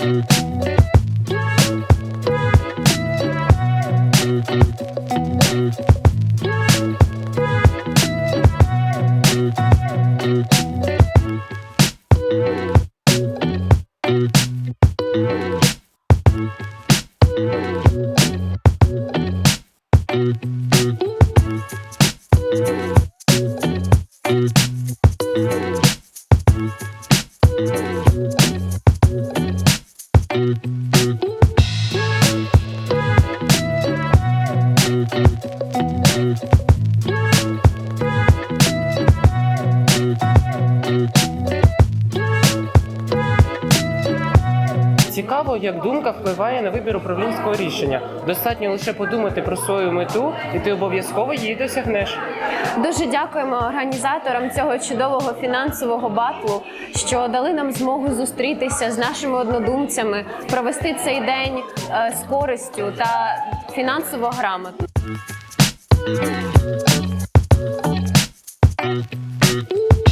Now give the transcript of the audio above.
Thank mm-hmm. you. Цікаво, як думка впливає на вибір управлінського рішення. Достатньо лише подумати про свою мету, і ти обов'язково її досягнеш. Дуже дякуємо організаторам цього чудового фінансового батлу, що дали нам змогу зустрітися з нашими однодумцями, провести цей день е, з користю та фінансово грамотно. Thank you.